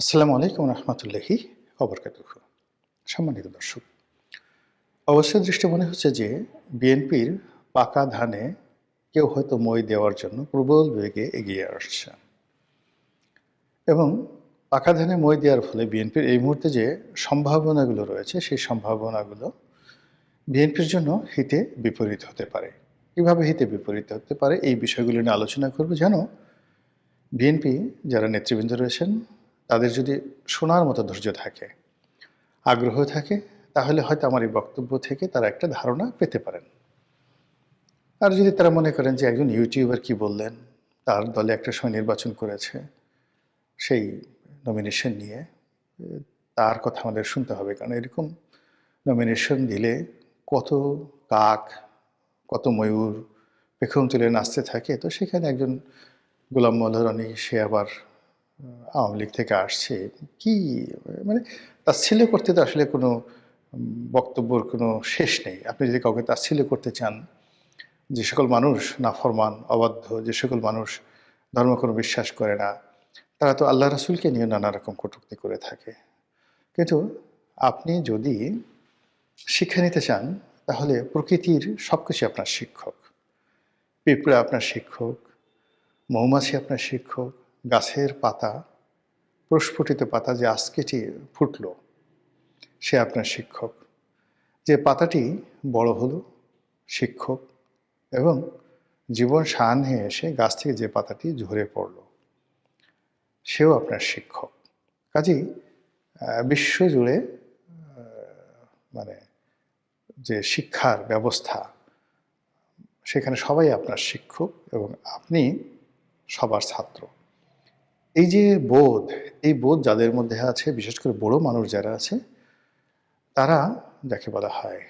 আসসালামু আলাইকুম রহমতুল্লাহি অবরকাতুহ। সম্মানিত দর্শক, অবশ্যই দৃষ্টি মনে হচ্ছে যে বিএনপির পাকা ধানে কেউ হয়তো মই দেওয়ার জন্য প্রবল বেগে এগিয়ে আসছে। এবং পাকা ধানে মই দেওয়ার ফলে বিএনপির এই মুহূর্তে যে সম্ভাবনাগুলো রয়েছে, সেই সম্ভাবনাগুলো বিএনপির জন্য হিতে বিপরীত হতে পারে। কীভাবে হিতে বিপরীত হতে পারে এই বিষয়গুলো নিয়ে আলোচনা করব। যেন বিএনপি যারা নেতৃবৃন্দ রয়েছেন তাদের যদি শোনার মতো ধৈর্য থাকে, আগ্রহ থাকে, তাহলে হয়তো আমার এই বক্তব্য থেকে তারা একটা ধারণা পেতে পারেন। আর যদি তারা মনে করেন যে একজন ইউটিউবার কি বললেন, তার দলে একটা সময় নির্বাচন করেছে, সেই নমিনেশন নিয়ে, তার কথা আমাদের শুনতে হবে। কারণ এরকম নমিনেশন দিলে কত কাক, কত ময়ূর পেখম তুলে নাচতে থাকে। তো সেখানে একজন গোলাম মল্লরানি সে আবার আওয়ামী লীগ থেকে আসছে, কি মানে তাচ্ছিল্য করতে তো আসলে কোনো বক্তব্যর কোনো শেষ নেই। আপনি যদি কাউকে তাচ্ছিল্য করতে চান, যে সকল মানুষ নাফরমান, অবাধ্য, যে সকল মানুষ ধর্ম কোনো বিশ্বাস করে না, তারা তো আল্লাহ রসুলকে নিয়ে নানা রকম কটুক্তি করে থাকে। কিন্তু আপনি যদি শিক্ষা নিতে চান, তাহলে প্রকৃতির সব কিছু আপনার শিক্ষক। পিঁপড়া আপনার শিক্ষক, মৌমাছি আপনার শিক্ষক গাছের পাতা, প্রস্ফুটিত পাতা যে আজকেটি ফুটল, সে আপনার শিক্ষক। যে পাতাটি বড় হলো, শিক্ষক এবং জীবন সান্হে এসে গাছ থেকে যে পাতাটি ঝরে পড়ল, সেও আপনার শিক্ষক। কাজেই বিশ্বজুড়ে মানে যে শিক্ষার ব্যবস্থা, সেখানে সবাই আপনার শিক্ষক এবং আপনি সবার ছাত্র। এই যে বোধ, এই বোধ যাদের মধ্যে আছে, বিশেষ করে বড় মানুষ যারা আছে, তারা, যাকে বলা হয়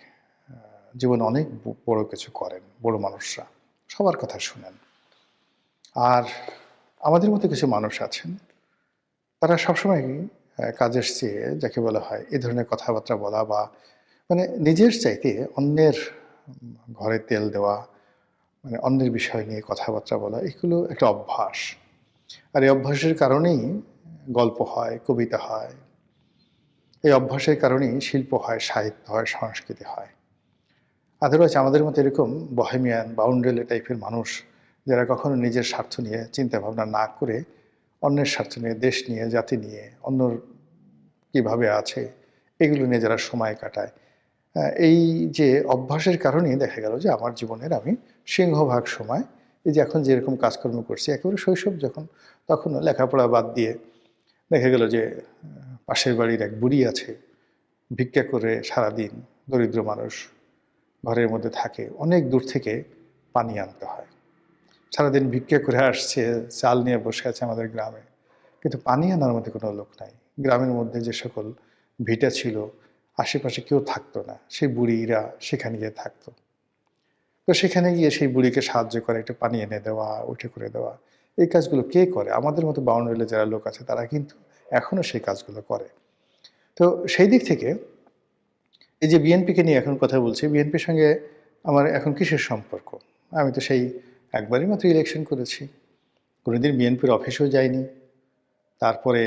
জীবনে অনেক বড় কিছু করেন, বড় মানুষরা। সবার কথা শুনেন। আর আমাদের মধ্যে কিছু মানুষ আছেন, তারা সবসময় কাজের চেয়ে, যাকে বলা হয়, এ ধরনের কথাবার্তা বলা বা মানে নিজের চাইতে অন্যের ঘরে তেল দেওয়া মানে অন্যের বিষয় নিয়ে কথাবার্তা বলা, এগুলো একটা অভ্যাস। আর এই অভ্যাসের কারণেই গল্প হয়, কবিতা হয়। এই অভ্যাসের কারণেই শিল্প হয়, সাহিত্য হয়, সংস্কৃতি হয়। আদারওয়াইজ আমাদের মতো এরকম বহেমিয়ান বাউন্ডেলে টাইপের মানুষ যারা কখনো নিজের স্বার্থ নিয়ে চিন্তা ভাবনা না করে, অন্যের স্বার্থ নিয়ে, দেশ নিয়ে, জাতি নিয়ে, অন্যর কীভাবে আছে, এগুলো নিয়ে যারা সময় কাটায়। এই যে অভ্যাসের কারণেই দেখা গেল যে আমার জীবনের আমি সিংহভাগ সময় এই যে এখন যেরকম কাজকর্ম করছি, একেবারে শৈশব যখন, তখন লেখাপড়া বাদ দিয়ে দেখা গেল যে পাশের বাড়ির এক বুড়ি আছে, ভিক্ষা করে সারাদিন দরিদ্র মানুষ ঘরের মধ্যে থাকে, অনেক দূর থেকে পানি আনতে হয়। সারাদিন ভিক্ষা করে আসছে, চাল নিয়ে বসে আছে আমাদের গ্রামে। কিন্তু পানি আনার মধ্যে কোনো লোক নাই। গ্রামের মধ্যে যে সকল ভিটা ছিল, আশেপাশে কেউ থাকতো না। সেই বুড়িরা সেখানে গিয়ে থাকতো। তো সেখানে গিয়ে সেই বুড়িকে সাহায্য করে, একটু পানি এনে দেওয়া, উঠে করে দেওয়া। এই কাজগুলো কে করে? আমাদের মতো বাউন্ডারিলে যারা লোক আছে, তারা কিন্তু এখনও সেই কাজগুলো করে। তো সেই দিক থেকে এই যে বিএনপিকে নিয়ে এখন কথা বলছি, বিএনপির সঙ্গে আমার এখন কিসের সম্পর্ক? আমি তো সেই একবারই মাত্র ইলেকশন করেছি। কোনোদিন বিএনপির অফিসেও যাইনি। তারপরে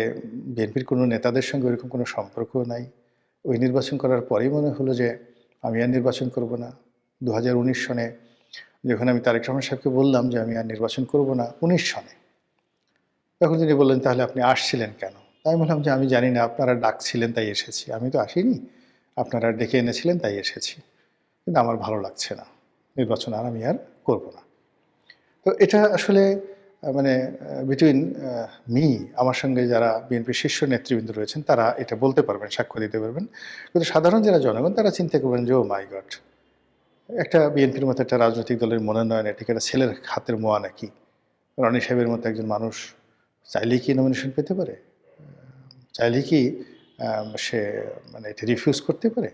বিএনপির কোনো নেতাদের সঙ্গে ওইরকম কোনো সম্পর্কও নাই। ওই নির্বাচন করার পরেই মনে হলো যে আমি আর নির্বাচন করব না। দু হাজার উনিশ সনে যখন আমি তারেক রহমান সাহেবকে বললাম যে আমি আর নির্বাচন করব না, উনিশ সনে। তখন তিনি বললেন, তাহলে আপনি আসছিলেন কেন? তাই বললাম যে, আমি জানি না, আপনারা ডাকছিলেন তাই এসেছি। আমি তো আসিনি। আপনারা ডেকে এনেছিলেন তাই এসেছি। কিন্তু আমার ভালো লাগছে না। নির্বাচন আর আমি আর করব না। তো এটা আসলে মানে বিটুইন মি আমার সঙ্গে যারা বিএনপির শীর্ষ নেতৃবৃন্দ রয়েছেন, তারা এটা বলতে পারবেন, সাক্ষ্য দিতে পারবেন। কিন্তু সাধারণ যারা জনগণ, তারা চিন্তা করবেন যে ও মাই গড একটা বিএনপির মতো একটা রাজনৈতিক দলের মনোনয়ন এটিকে একটা ছেলের হাতের মোয়া নাকি? রনি সাহেবের মতো একজন মানুষ চাইলেই কি নমিনেশন পেতে পারে? চাইলেই কি সে মানে এটি রিফিউজ করতে পারে?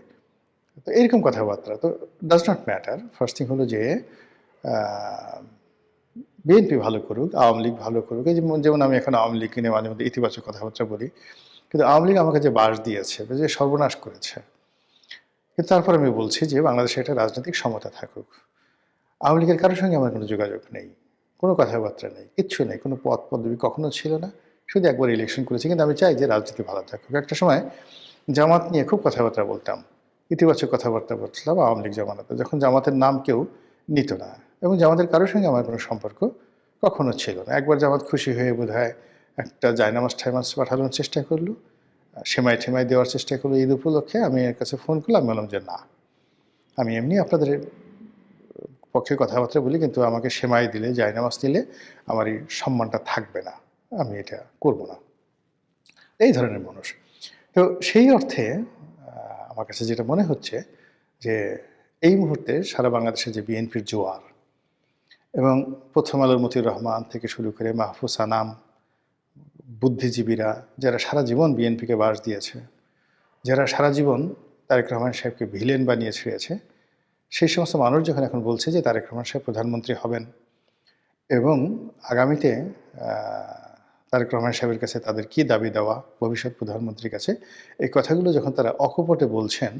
তো এরকম কথাবার্তা। তো does not matter first thing হলো যে বিএনপি ভালো করুক, আওয়ামী লীগ ভালো করুক। এই যেমন আমি এখন আওয়ামী লীগ নিয়ে মাঝে মধ্যে ইতিবাচক কথাবার্তা বলি। কিন্তু আওয়ামী লীগ আমাকে যে বাস দিয়েছে, যে সর্বনাশ করেছে কিন্তু তারপর আমি বলছি যে বাংলাদেশে একটা রাজনৈতিক সমতা থাকুক। আওয়ামী লীগের কারোর সঙ্গে আমার কোনো যোগাযোগ নেই, কোনো কথাবার্তা নেই, কিচ্ছু নেই, কোনো পদ পদবি কখনো ছিল না। শুধু একবার ইলেকশন করেছি, কিন্তু আমি চাই যে রাজনীতি ভালো থাকুক। একটা সময় জামাত নিয়ে খুব কথাবার্তা বলতাম, ইতিবাচক কথাবার্তা বলছিলাম আওয়ামী লীগ জামানাতে, যখন জামাতের নাম কেউ নিত না এবং জামাতের কারোর সঙ্গে আমার কোনো সম্পর্ক কখনো ছিল না। একবার জামাত খুশি হয়ে বোধ একটা জায়নামাজ ঠাইমাজ পাঠানোর চেষ্টা করল। সেমাই ঠেমাই দেওয়ার চেষ্টা করল ঈদ উপলক্ষে, আমি এর কাছে ফোন করলাম, বললাম যে না, আমি এমনি আপনাদের পক্ষে কথাবার্তা বলি, কিন্তু আমাকে সেমাই দিলে, জায়নামাজ দিলে আমার এই সম্মানটা থাকবে না, আমি এটা করব না। এই ধরনের মানুষ। তো সেই অর্থে আমার কাছে যেটা মনে হচ্ছে যে এই মুহূর্তে সারা বাংলাদেশে যে বিএনপির জোয়ার এবং প্রথম আলোর মতিউর রহমান থেকে শুরু করে মাহফুজ আনাম বুদ্ধিজীবীরা, যারা সারা জীবন বিএনপিকে বাস দিয়েছে, যারা সারা জীবন তারেক রহমান সাহেবকে ভিলেন বানিয়ে ছিঁড়েছে সেই সমস্ত মানুষ যখন এখন বলছে যে তারেক রহমান সাহেব প্রধানমন্ত্রী হবেন এবং আগামীতে তারেক রহমান সাহেবের কাছে তাদের কি দাবি দেওয়া, ভবিষ্যৎ প্রধানমন্ত্রীর কাছে, এই কথাগুলো যখন তারা অকপটে বলছেন,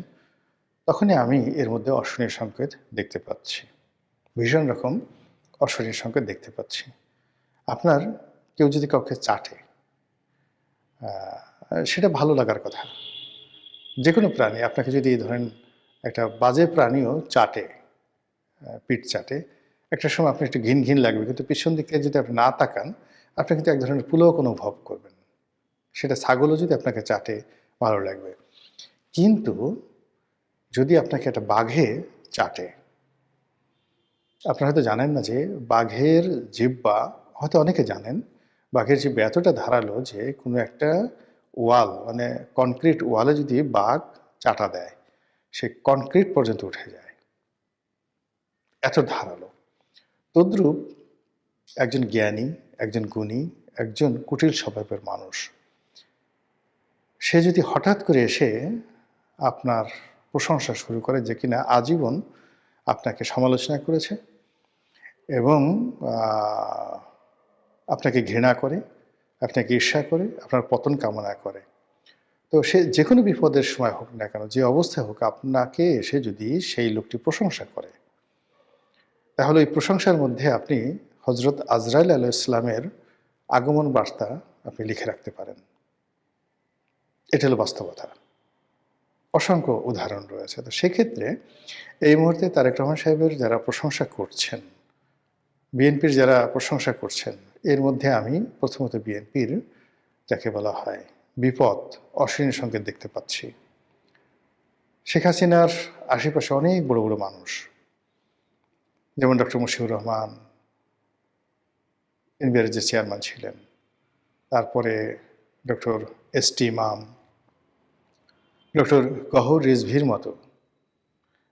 তখনই আমি এর মধ্যে অশনির সংকেত দেখতে পাচ্ছি। ভীষণ রকম অশনির সংকেত দেখতে পাচ্ছি। আপনার কেউ যদি কাউকে চাটে সেটা ভালো লাগার কথা। যে কোনো প্রাণী, আপনাকে যদি ধরেন একটা বাজে প্রাণীও চাটে পিঠ চাটে, একটা সময় আপনি একটু ঘিন ঘিন লাগবে, কিন্তু পিছন দিকে যদি আপনি না তাকান, আপনি কিন্তু এক ধরনের পুলক অনুভব করবেন। সেটা ছাগলও যদি আপনাকে চাটে, ভালো লাগবে। কিন্তু যদি আপনাকে একটা বাঘে চাটে, আপনারা হয়তো জানেন না যে বাঘের জিব্বা হয়তো অনেকে জানেন বাঘের জিব্বা এতটা ধারালো যে কোনো একটা ওয়াল মানে কনক্রিট ওয়ালে যদি বাঘ চাটা দেয়, সে কনক্রিট পর্যন্ত উঠে যায়। এত ধারালো। তদ্রূপ একজন জ্ঞানী, একজন গুণী, একজন কুটিল স্বভাবের মানুষ, সে যদি হঠাৎ করে এসে আপনার প্রশংসা শুরু করে যে কিনা আজীবন আপনাকে সমালোচনা করেছে এবং আপনাকে ঘৃণা করে, আপনাকে ঈর্ষা করে, আপনার পতন কামনা করে। তো সে যে কোনো বিপদের সময় হোক না কেন, যে অবস্থায় হোক, আপনাকে এসে যদি সেই লোকটি প্রশংসা করে। তাহলে ওই প্রশংসার মধ্যে আপনি হজরত আজরাইল আলহ ইসলামের আগমন বার্তা আপনি লিখে রাখতে পারেন। এটা হলো বাস্তবতা। অসংখ্য উদাহরণ রয়েছে। তো সেক্ষেত্রে এই মুহূর্তে তারেক রহমান সাহেবের যারা প্রশংসা করছেন, বিএনপির যারা প্রশংসা করছেন এর মধ্যে আমি প্রথমত বিএনপির, যাকে বলা হয় বিপদ অশ্বিনী সংকেত দেখতে পাচ্ছি। শেখ হাসিনার আশেপাশে অনেক বড় বড় মানুষ, যেমন ডক্টর মুশিউর রহমান, এনবিআর যে চেয়ারম্যান ছিলেন, তারপরে ডক্টর এস টি ইমাম, ডক্টর গহর রিজভির মতো।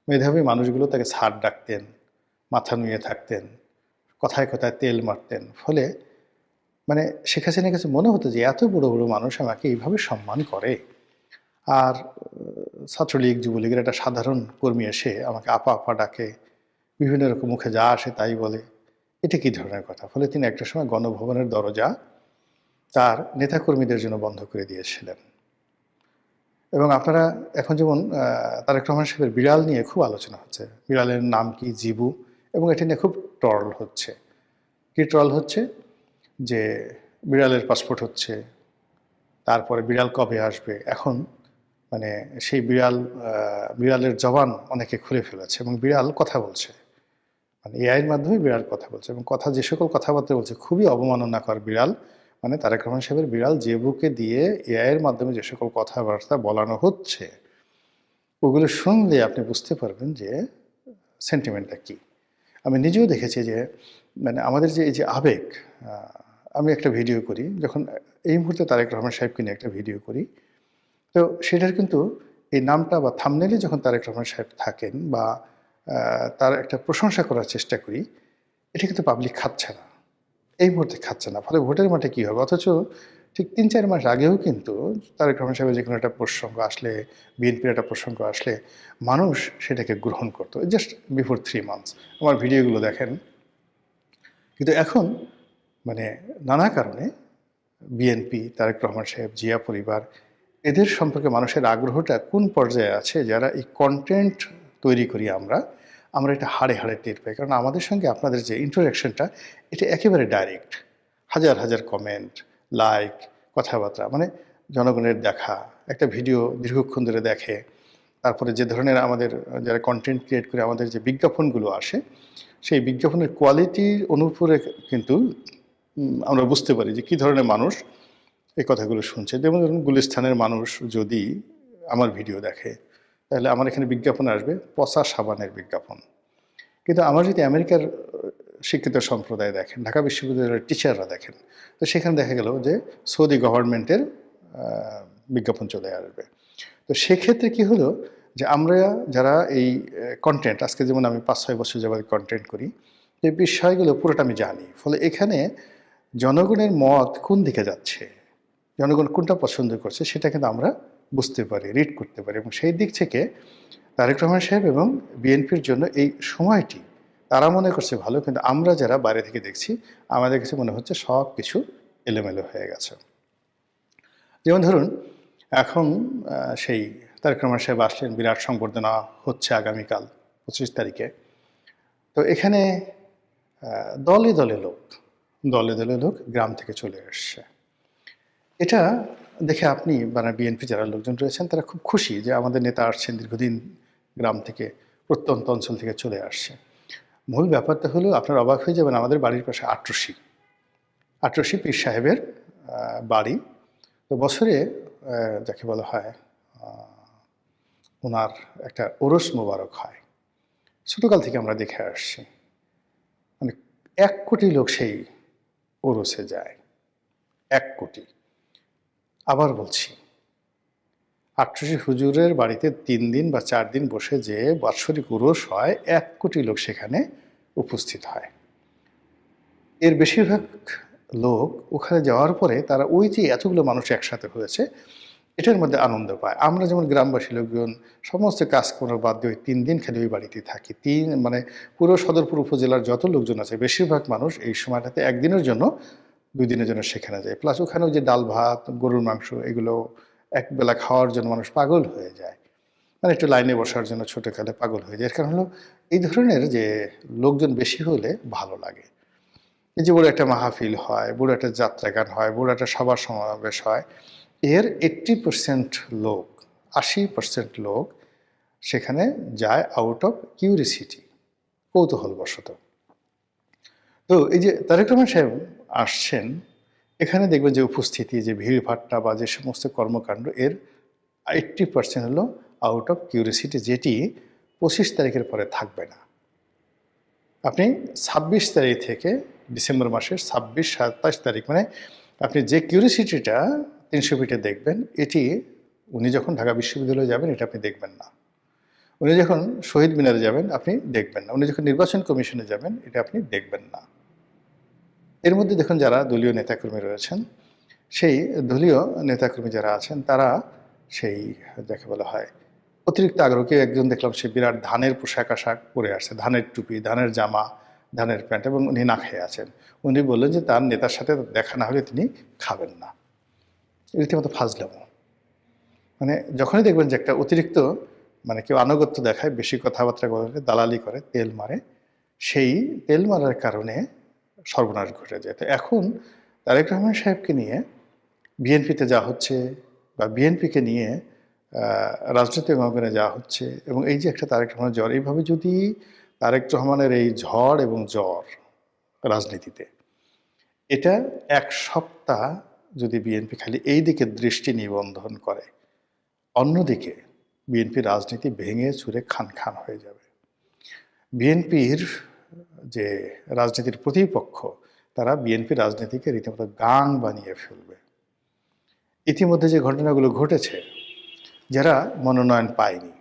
মেধাবী মানুষগুলো তাকে ছাড় ডাকতেন, মাথা নুয়ে থাকতেন। কথায় কথায় তেল মারতেন। ফলে মানে শেখ হাসিনার কাছে মনে হতো যে, এত বড় বড় মানুষ আমাকে এইভাবে সম্মান করে? আর ছাত্রলীগ, যুবলীগের একটা সাধারণ কর্মী এসে আমাকে আপা আপা ডাকে, বিভিন্ন রকম মুখে যা আসে তাই বলে। এটা কি ধরনের কথা? ফলে তিনি একটা সময় গণভবনের দরজা তার নেতাকর্মীদের জন্য বন্ধ করে দিয়েছিলেন। এবং আপনারা এখন যেমন তারেক রহমান সাহেবের বিড়াল নিয়ে খুব আলোচনা হচ্ছে। বিড়ালের নাম কি? জিবু। এবং এটা নিয়ে খুব ট্রল হচ্ছে। কি ট্রল হচ্ছে? যে বিড়ালের পাসপোর্ট হচ্ছে, তারপরে বিড়াল কবে আসবে, এখন মানে সেই বিড়াল বিড়ালের জবান অনেকে খুলে ফেলেছে এবং বিড়াল কথা বলছে। মানে এআইয়ের মাধ্যমে বিড়াল কথা বলছে এবং কথা, যে সকল কথাবার্তা বলছে, খুবই অবমাননাকর বিড়াল। মানে তারেক রহমান সাহেবের বিড়াল যে বুকে দিয়ে এআইয়ের মাধ্যমে যে সকল কথাবার্তা বলানো হচ্ছে, ওগুলো শুনলে আপনি বুঝতে পারবেন যে সেন্টিমেন্টটা কী। আমি নিজেও দেখেছি যে মানে আমাদের যে এই যে আবেগ আমি একটা ভিডিও করি, যখন এই মুহূর্তে তারেক রহমান সাহেবকে নিয়ে একটা ভিডিও করি, তো সেটার কিন্তু এই নামটা বা থামনেলে যখন তারেক রহমান সাহেব থাকেন বা তার একটা প্রশংসা করার চেষ্টা করি, এটা কিন্তু পাবলিক খাচ্ছে না। এই মুহূর্তে খাচ্ছে না। ফলে ভোটের মাঠে কী হবে? অথচ ঠিক তিন চার মাস আগেও কিন্তু তারেক রহমান সাহেবের যে কোনো একটা প্রসঙ্গ আসলে, বিএনপির একটা প্রসঙ্গ আসলে মানুষ সেটাকে গ্রহণ করতো। জাস্ট বিফোর থ্রি মান্থস আমার ভিডিওগুলো দেখেন। কিন্তু এখন মানে নানা কারণে বিএনপি, তারেক রহমান সাহেব, জিয়া পরিবার, এদের সম্পর্কে মানুষের আগ্রহটা কোন পর্যায়ে আছে যারা এই কন্টেন্ট তৈরি করি আমরা আমরা এটা হাড়ে হাড়ে টের পাই। কারণ আমাদের সঙ্গে আপনাদের যে ইন্টারাকশনটা এটা একেবারে ডাইরেক্ট হাজার হাজার কমেন্ট লাইক কথাবার্তা মানে জনগণের দেখা, একটা ভিডিও দীর্ঘক্ষণ ধরে দেখে, তারপরে যে ধরনের আমাদের, যারা কন্টেন্ট ক্রিয়েট করে আমাদের যে বিজ্ঞাপনগুলো আসে, সেই বিজ্ঞাপনের কোয়ালিটির অনুপরে কিন্তু আমরা বুঝতে পারি যে কী ধরনের মানুষ এই কথাগুলো শুনছে। যেমন ধরুন গুলিস্থানের মানুষ যদি আমার ভিডিও দেখে, তাহলে আমার এখানে বিজ্ঞাপন আসবে পচা সাবানের বিজ্ঞাপন। কিন্তু আমার যদি আমেরিকার শিক্ষিত সম্প্রদায় দেখেন, ঢাকা বিশ্ববিদ্যালয়ের টিচাররা দেখেন। তো সেখানে দেখা গেল যে সৌদি গভর্নমেন্টের বিজ্ঞাপন চলে আসবে। তো সেক্ষেত্রে কি হলো যে আমরা যারা এই কন্টেন্ট আজকে যেমন আমি পাঁচ ছয় বছর যাবত কন্টেন্ট করি, এই বিষয়গুলো পুরোটা আমি জানি। ফলে এখানে জনগণের মত কোন দিকে যাচ্ছে, জনগণ কোনটা পছন্দ করছে, সেটা কিন্তু আমরা বুঝতে পারি রিড করতে পারি। এবং সেই দিক থেকে তারেক রহমান সাহেব এবং বিএনপির জন্য এই সময়টি তারা মনে করছে ভালো, কিন্তু আমরা যারা বাইরে থেকে দেখছি, আমাদের কাছে মনে হচ্ছে সব কিছু এলোমেলো হয়ে গেছে। যেমন ধরুন, এখন সেই তারেক রহমান সাহেব আসলেন, বিরাট সংবর্ধনা হচ্ছে আগামীকাল, পঁচিশ তারিখে। তো এখানে দলে দলে লোক, দলে দলে লোক গ্রাম থেকে চলে এসছে। এটা দেখে আপনি মানে বিএনপি যারা লোকজন রয়েছেন, তারা খুব খুশি যে আমাদের নেতা আসছেন দীর্ঘদিন গ্রাম থেকে, প্রত্যন্ত অঞ্চল থেকে চলে আসছে। মূল ব্যাপারটা হলো আপনার অবাক হয়ে যাবেন, আমাদের বাড়ির পাশে আটরশি আটরশি পীর সাহেবের বাড়ি। তো বছরে যাকে বলা হয় ওনার একটা ওরস মোবারক হয়। ছোটোকাল থেকে আমরা দেখে আসছি। মানে এক কোটি লোক সেই ওরসে যায়। এক কোটি। আবার বলছি আটশোশি হুজুরের বাড়িতে তিন দিন বা চার দিন বসে যে বাৎসরিক উরস হয়, এক কোটি লোক সেখানে উপস্থিত হয়। এর বেশিরভাগ লোক ওখানে যাওয়ার পরে তারা ওই যে এতগুলো মানুষ একসাথে হয়েছে, এটার মধ্যে আনন্দ পায়। আমরা যেমন গ্রামবাসী লোকজন, সমস্ত কাজকর্ম বাদ দিয়ে তিন দিন খালি ওই বাড়িতে থাকি। তিন মানে পুরো সদরপুর উপজেলার যত লোকজন আছে, বেশিরভাগ মানুষ এই সময়টাতে একদিনের জন্য দুই দিনের জন্য সেখানে যায়। প্লাস ওখানেও যে ডাল ভাত, গরুর মাংস, এগুলো একবেলা খাওয়ার জন্য মানুষ পাগল হয়ে যায়। মানে একটু লাইনে বসার জন্য ছোটোকালে পাগল হয়ে যায়। এর কারণ হলো এই ধরনের যে লোকজন বেশি হলে ভালো লাগে। এই যে বড় একটা মাহফিল হয়, বড় একটা যাত্রা গান হয়, বড় একটা সভা সমাবেশ হয়, এর এইট্টি পার্সেন্ট লোক, আশি পার্সেন্ট লোক সেখানে যায় আউট অফ কিউরিসিটি কৌতূহলবশত। তো এই যে তারেক রহমান সাহেব আসছেন এখানে দেখবেন যে উপস্থিতি, যে ভিড়ভাট্টা বা যে সমস্ত কর্মকাণ্ড, এর এইট্টি পার্সেন্ট হলো আউট অফ কিউরিসিটি যেটি পঁচিশ তারিখের পরে থাকবে না। আপনি ছাব্বিশ তারিখ থেকে ডিসেম্বর মাসের ছাব্বিশ, সাতাশ তারিখ মানে আপনি যে কিউরিসিটিটা তিনশো ফিটে দেখবেন, এটি উনি যখন ঢাকা বিশ্ববিদ্যালয়ে যাবেন, এটা আপনি দেখবেন না। উনি যখন শহীদ মিনারে যাবেন, আপনি দেখবেন না। উনি যখন নির্বাচন কমিশনে যাবেন, এটা আপনি দেখবেন না। এর মধ্যে দেখুন যারা দলীয় নেতাকর্মী রয়েছেন, সেই দলীয় নেতাকর্মী যারা আছেন, তারা সেই যাকে বলা হয় অতিরিক্ত আগ্রহকে একজন দেখলাম সে বিরাট ধানের পোশাক আশাক পরে আসছে, ধানের টুপি, ধানের জামা, ধানের প্যান্ট এবং উনি না খেয়ে আছেন। উনি বললেন যে তার নেতার সাথে দেখা না হলে তিনি খাবেন না। রীতিমতো ফাজলামো। মানে যখনই দেখবেন যে একটা অতিরিক্ত মানে কেউ আনুগত্য দেখায়, বেশি কথাবার্তা বলে, দালালি করে, তেল মারে, সেই তেল মারার কারণে সর্বনাশ ঘটে যায়। তো এখন তারেক রহমান সাহেবকে নিয়ে বিএনপিতে যা হচ্ছে বা বিএনপিকে নিয়ে রাজনৈতিক অঙ্গনে যা হচ্ছে এবং এই যে একটা তারেক রহমানের জ্বর, এইভাবে যদি তারেক রহমানের এই ঝড় এবং জ্বর রাজনীতিতে, এটা এক সপ্তাহ যদি বিএনপি খালি এই দিকে দৃষ্টি নিবন্ধন করে, অন্যদিকে বিএনপি রাজনীতি ভেঙে চুরে খান খান হয়ে যাবে। বিএনপির যে রাজনীতির প্রতিপক্ষ, তারা বিএনপি রাজনীতিকে রীতিমতো গাং বানিয়ে ফেলবে। ইতিমধ্যে যে ঘটনাগুলো ঘটেছে, যারা মনোনয়ন পায়নি,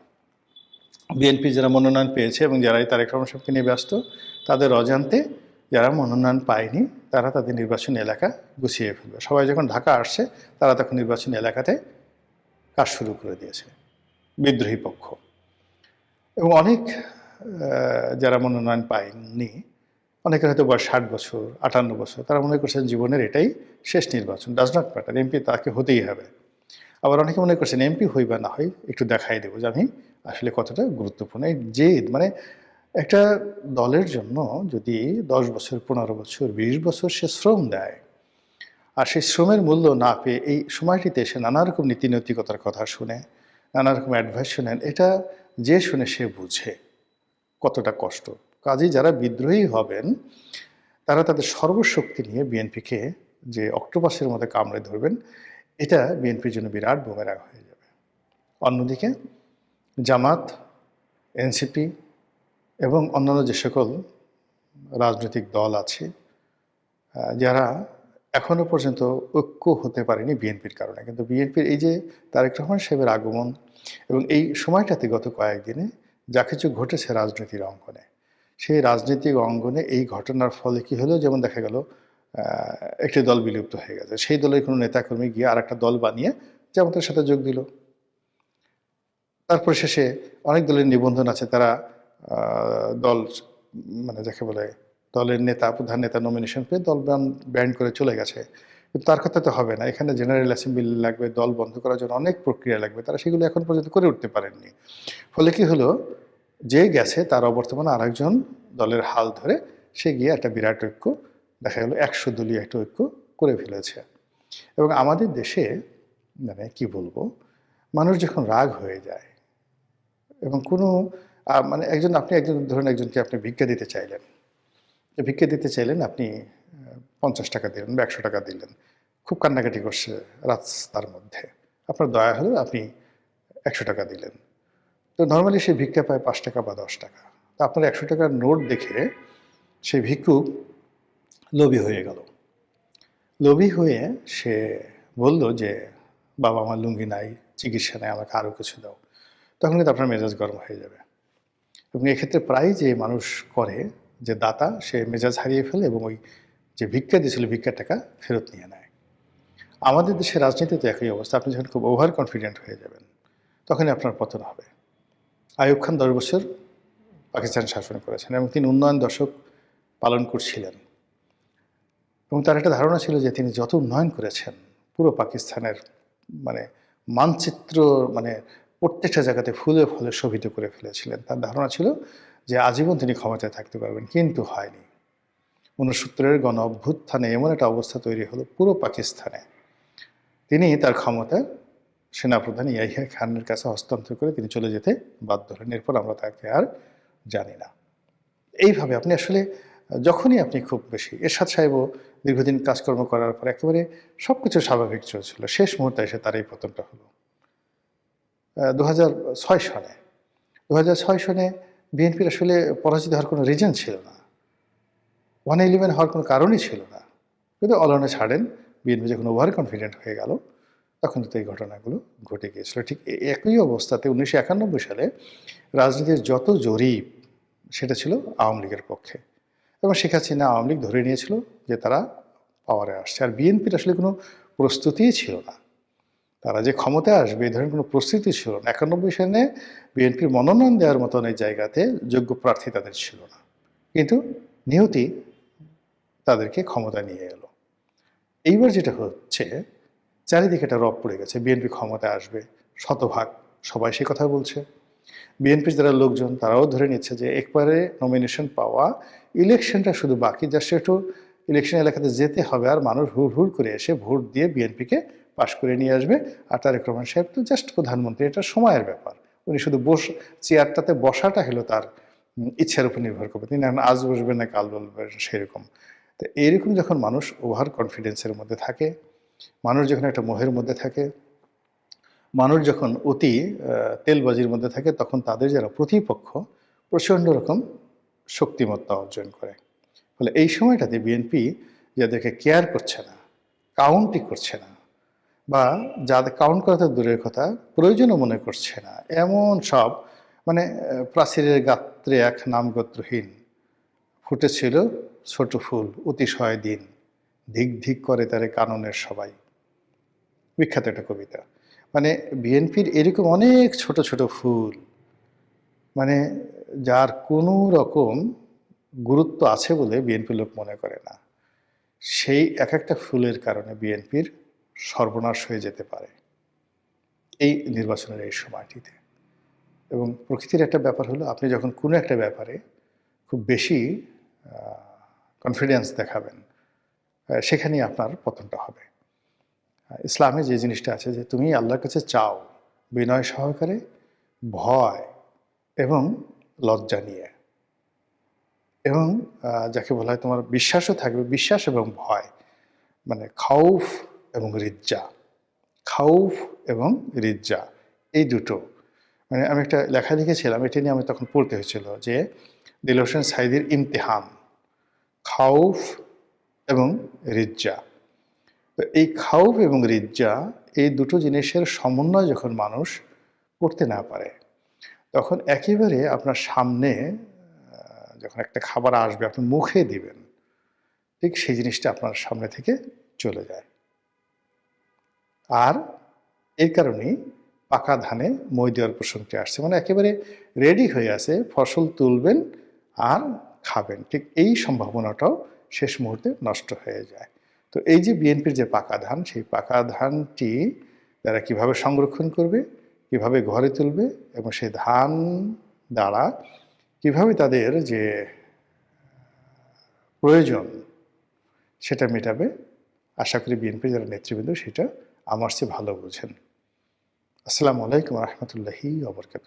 বিএনপি যারা মনোনয়ন পেয়েছে এবং যারা এই তারেক রহমান সাহেবকে নিয়ে ব্যস্ত, তাদের অজান্তে যারা মনোনয়ন পায়নি, তারা তাদের নির্বাচনী এলাকা গুছিয়ে ফেলবে। সবাই যখন ঢাকা আসছে, তারা তখন নির্বাচনী এলাকাতে কাজ শুরু করে দিয়েছে, বিদ্রোহী পক্ষ। এবং অনেক যারা মনোনয়ন পায়নি অনেকের হয়তো বয়স ষাট বছর, আটান্ন বছর, তারা মনে করছেন জীবনের এটাই শেষ নির্বাচন ডাজ নট ম্যাটার এমপি তাকে হতেই হবে। আবার অনেকে মনে করছেন এমপি হই বা না হই, একটু দেখাই দেবো যে আমি আসলে কতটা গুরুত্বপূর্ণ। এই জেদ মানে একটা দলের জন্য যদি দশ বছর, পনেরো বছর, বিশ বছর সে শ্রম দেয়, আর সেই শ্রমের মূল্য না পেয়ে এই সময়টিতে সে নানা রকম নীতি নৈতিকতার কথা শুনে, নানা রকম অ্যাডভাইস শুনেন এটা যে শুনে সে বুঝে। কতটা কষ্ট। কাজেই যারা বিদ্রোহী হবেন, তারা তাদের সর্বশক্তি নিয়ে বিএনপিকে যে অক্টোপাসের মধ্যে কামড়ে ধরবেন, এটা বিএনপির জন্য বিরাট বুমেরাং হয়ে যাবে। অন্যদিকে জামাত, এনসিপি এবং অন্যান্য যে সকল রাজনৈতিক দল আছে যারা এখনও পর্যন্ত ঐক্য হতে পারেনি বিএনপির কারণে। কিন্তু বিএনপির এই যে তারেক রহমান সাহেবের আগমন এবং এই সময়টাতে গত কয়েকদিনে যা কিছু ঘটেছে রাজনীতির অঙ্গনে। সেই রাজনৈতিক অঙ্গনে এই ঘটনার ফলে কি হলো? যেমন দেখা গেল একটি দল বিলুপ্ত হয়ে গেছে। সেই দলের কোনো নেতাকর্মী গিয়ে আর একটা দল বানিয়ে জামাতের সাথে যোগ দিল। তারপর শেষে অনেক দলের নিবন্ধন আছে। তারা দল মানে যাকে বলে, দলের নেতা, প্রধান নেতা নমিনেশন পেয়ে দল ব্যান্ড করে চলে গেছে। কিন্তু তার কথা তো হবে না। এখানে জেনারেল অ্যাসেম্বলি লাগবে, দল বন্ধ করার জন্য অনেক প্রক্রিয়া লাগবে। তারা সেগুলো এখন পর্যন্ত করে উঠতে পারেননি। ফলে কি হলো? যে গেছে তার অবর্তমানে আরেকজন দলের হাল ধরে সে গিয়ে একটা বিরাট ঐক্য, দেখা গেল একশো দলীয় একটা ঐক্য করে ফেলেছে। এবং আমাদের দেশে মানে কি বলব, মানুষ যখন রাগ হয়ে যায়, এবং কোনো মানে একজন আপনি, একজন, ধরুন একজনকে আপনি ভিক্ষা দিতে চাইলেন। ভিক্ষা দিতে চাইলেন, আপনি পঞ্চাশ টাকা দিলেন বা একশো টাকা দিলেন। খুব কান্নাকাটি করছে রাস্তার মধ্যে। আপনার দয়া হলো আপনি একশো টাকা দিলেন। তো নর্মালি সে ভিক্ষা পায় পাঁচ টাকা বা দশ টাকা। তো আপনার একশো টাকার নোট দেখে সেই ভিক্ষুক লোভী হয়ে গেল। লোভী হয়ে সে বলল যে, বাবা আমার লুঙ্গি নাই, চিকিৎসা নেই, আমাকে আরও কিছু দাও। তখন কিন্তু আপনার মেজাজ গরম হয়ে যাবে। এবং এক্ষেত্রে প্রায় যে মানুষ করে, যে দাতা, সে মেজাজ হারিয়ে ফেলে এবং ওই যে ভিক্ষা দিয়েছিল, ভিক্ষার টাকা ফেরত নিয়ে নেয়। আমাদের দেশের রাজনীতিতে একই অবস্থা। আপনি যখন খুব ওভার কনফিডেন্ট হয়ে যাবেন, তখনই আপনার পতন হবে। আয়ুব খান দশ বছর পাকিস্তান শাসন করেছেন এবং তিনি উন্নয়ন দশক পালন করছিলেন। এবং তার একটা ধারণা ছিল যে তিনি যত উন্নয়ন করেছেন, পুরো পাকিস্তানের মানে মানচিত্র মানে প্রত্যেকটা জায়গাতে ফুলে ফুলে শোভিত করে ফেলেছিলেন। তার ধারণা ছিল যে আজীবন তিনি ক্ষমতায় থাকতে পারবেন, কিন্তু হয়নি। ঊনসত্তরের গণ অভ্যুত্থানে এমন একটা অবস্থা তৈরি হলো পুরো পাকিস্তানে। তিনি তার ক্ষমতা সেনাপ্রধান ইয়াহিয়া খানের কাছে হস্তান্তর করে তিনি চলে যেতে বাধ্য হলেন। এরপর আমরা তাকে আর জানি না। এইভাবে আপনি আসলে, যখনই আপনি খুব বেশি এরশাদ সাহেবও দীর্ঘদিন কাজকর্ম করার পর একেবারে সব কিছু স্বাভাবিক চলছিল। শেষ মুহূর্তে এসে তার এই পতনটা হলো। দু হাজার ছয় সনে দু হাজার ছয় সনে বিএনপির আসলে পরাজিত হওয়ার কোনো রিজন ছিল না। ওয়ান ইলেভেন হওয়ার কোনো কারণই ছিল না। কিন্তু অলনে ছাড়েন বিএনপি যখন ওভার কনফিডেন্ট হয়ে গেল, তখন তো এই ঘটনাগুলো ঘটে গিয়েছিল। ঠিক একই অবস্থাতে উনিশশো একানব্বই সালে রাজনীতির যত জরিপ সেটা ছিল আওয়ামী লীগের পক্ষে। এবং শেখ হাসিনা আওয়ামী লীগ ধরে নিয়েছিল যে তারা পাওয়ারে আসছে। আর বিএনপির আসলে কোনো প্রস্তুতিই ছিল না। তারা যে ক্ষমতায় আসবে এই ধরনের কোনো প্রস্তুতি ছিল না। একানব্বই সালে বিএনপির মনোনয়ন দেওয়ার মতন এই জায়গাতে যোগ্য প্রার্থী তাদের ছিল না। কিন্তু নিয়তি তাদেরকে ক্ষমতা নিয়ে এলো। এইবার যেটা হচ্ছে, চারিদিকে একটা রব পড়ে গেছে বিএনপি ক্ষমতায় আসবে, শতভাগ, সবাই সে কথা বলছে। বিএনপির যারা লোকজন, তারাও ধরে নিচ্ছে যে একবারে নমিনেশন পাওয়া ইলেকশনটা শুধু বাকি জাস্ট একটু ইলেকশন এলাকাতে যেতে হবে, আর মানুষ হুড় হুড় করে এসে ভোট দিয়ে বিএনপিকে পাশ করে নিয়ে আসবে। আর তারেক রহমান সাহেব তো জাস্ট প্রধানমন্ত্রী, এটা সময়ের ব্যাপার। উনি শুধু বস, চেয়ারটাতে বসাটা হলো তার ইচ্ছার উপর নির্ভর করবে তিনি এখন আজ বসবেন না, কাল বলবেন, সেরকম। তো এইরকম যখন মানুষ ওভার কনফিডেন্সের মধ্যে থাকে, মানুষ যখন একটা মোহের মধ্যে থাকে, মানুষ যখন অতি তেলবাজির মধ্যে থাকে, তখন তাদের যারা প্রতিপক্ষ প্রচণ্ড রকম শক্তিমত্তা অর্জন করে। ফলে এই সময়টাতে বিএনপি যাদেরকে কেয়ার করছে না কাউন্টই করছে না, বা যাদের কাউন্ট করা তো দূরের কথা, প্রয়োজনও মনে করছে না, এমন সব মানে প্রাচীরের গাত্রে এক নামগোত্রহীন ফুটেছিল ছোট ফুল, অতিশয় দিন। ধিক ধিক করে তারে কাননের সবাই। বিখ্যাত একটা কবিতা। মানে বিএনপির এরকম অনেক ছোট ছোট ফুল। মানে যার কোনো রকম গুরুত্ব আছে বলে বিএনপি লোক মনে করে না। সেই এক একটা ফুলের কারণে বিএনপির সর্বনাশ হয়ে যেতে পারে এই নির্বাচনের এই সময়টিতে। এবং প্রকৃতির একটা ব্যাপার হলো, আপনি যখন কোনো একটা ব্যাপারে খুব বেশি কনফিডেন্স দেখাবেন সেখানেই আপনার পতনটা হবে। ইসলামে যে জিনিসটা আছে যে তুমি আল্লাহর কাছে চাও বিনয় সহকারে, ভয় এবং লজ্জা নিয়ে। এবং যাকে বলা হয় তোমার বিশ্বাসও থাকবে, বিশ্বাস এবং ভয়। মানে খাউফ এবং রিজ্জা, খাউফ এবং রিজ্জা, এই দুটো। মানে আমি একটা লেখা লিখেছিলাম, এটা নিয়ে আমি তখন পড়তে হয়েছিল যে, দিল হোসেন সাইদির ইমতিহান। খাউফ এবং রিজ্জা। তো এই খাউফ এবং রিজ্জা এই দুটো জিনিসের সমন্বয় যখন মানুষ করতে না পারে, তখন একেবারে আপনার সামনে যখন একটা খাবার আসবে, আপনি মুখে দিবেন, ঠিক সেই জিনিসটা আপনার সামনে থেকে চলে যায়। আর এর কারণেই পাকা ধানে মই দেওয়ার প্রসঙ্গটি আসছে। মানে একেবারে রেডি হয়ে আছে, ফসল তুলবেন আর খাবেন, ঠিক এই সম্ভাবনাটাও শেষ মুহূর্তে নষ্ট হয়ে যায়। তো এই যে বিএনপির যে পাকা ধান, সেই পাকা ধানটি তারা কীভাবে সংরক্ষণ করবে, কীভাবে ঘরে তুলবে এবং সেই ধান দ্বারা কীভাবে তাদের যে প্রয়োজন সেটা মেটাবে, আশা করি বিএনপি যারা নেতৃবৃন্দ সেটা আমার চেয়ে ভালো বোঝেন। আসসালামু আলাইকুম রহমতুল্লাহি অবরকাত